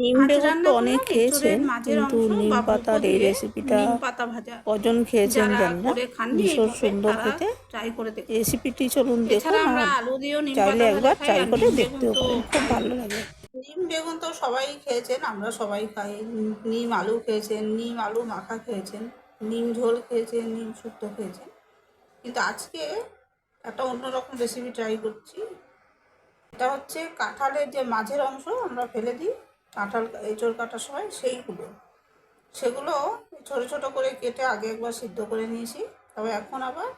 নিম বেগুন তো অনেক খেয়েছেন কিন্তু নিম পাতার এই রেসিপিটা নিম পাতা ভাজা কজন খেয়েছেন জানি না। ভীষণ সুন্দর খেতে। ট্রাই করে দেখতে রেসিপিটি চলুন দেখুন আমরা আলু দিয়েও নিম চাইলে একবার ট্রাই করে দেখতেও পারেন খুব ভালো লাগে। নিম বেগুন তো সবাই খেয়েছেন আমরা সবাই খাই। নিম আলু খেয়েছেন নিম আলু মাখা খেয়েছেন নিম ঝোল খেয়েছেন নিম শুক্তো খেয়েছেন। কিন্তু আজকে একটা অন্যরকম রেসিপি ট্রাই করছি। এটা হচ্ছে কাঁঠালের যে মাঝের অংশ আমরা ফেলে দিই। কাঁঠাল, এঁচড় কাটার সময় সেইগুলো। সেগুলো ছোট ছোট করে কেটে আগে একবার সিদ্ধ করে নিয়েছি। তবে এখন আবার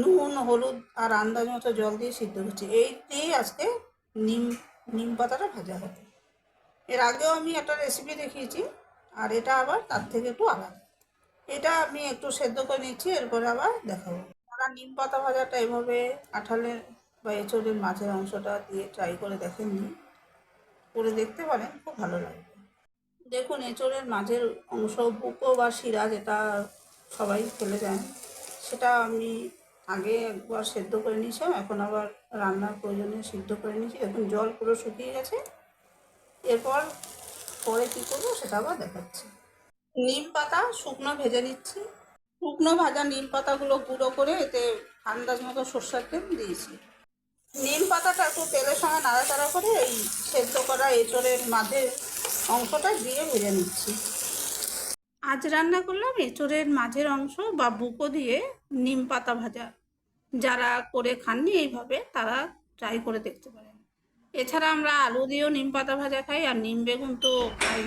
নুন, হলুদ আর আন্দাজ মতো জল দিয়ে সিদ্ধ করছি। এই দিয়েই আজকে নিম নিম পাতাটা ভাজা হবে। এর আগেও আমি একটা রেসিপি দেখিয়েছি, আর এটা আবার তার থেকে একটু আলাদা। এটা আমি একটু সেদ্ধ করে নিচ্ছি, এরপরে আবার দেখাবো। আপনারা নিম পাতা ভাজাটা এভাবে কাঁঠালের বা এঁচড়ের মাছের অংশটা দিয়ে ট্রাই করে দেখেননি করে দেখতে পারেন, খুব ভালো লাগবে। দেখুন, এঁচড়ের মাঝের অংশ, বুকো বা শিরা যেটা সবাই ফেলে দেন, সেটা আমি আগে একবার সেদ্ধ করে নিয়েছিলাম, এখন আবার রান্নার প্রয়োজনে সিদ্ধ করে নিয়েছি। এখন জল পুরো শুকিয়ে গেছে। এরপর পরে কী করব সেটা আবার দেখাচ্ছি। নিম পাতা, শুকনো ভেজে নিচ্ছি। শুকনো ভাজা নিম পাতাগুলো গুঁড়ো করে এতে আন্দাজ মতো সর্ষার তেল দিয়েছি। নিম পাতাটা একটু তেলের নাড়াচাড়া করে এই সেদ্ধ করা এঁচড়ের মাঝের অংশটা দিয়ে ভেজে নিচ্ছি। আজ রান্না করলাম এঁচড়ের মাঝের অংশ বা বুকো দিয়ে নিম পাতা ভাজা। যারা করে খাননি এইভাবে তারা ট্রাই করে দেখতে পারেন। এছাড়া আমরা আলু দিয়েও নিম পাতা ভাজা খাই আর নিম বেগুন তো খাই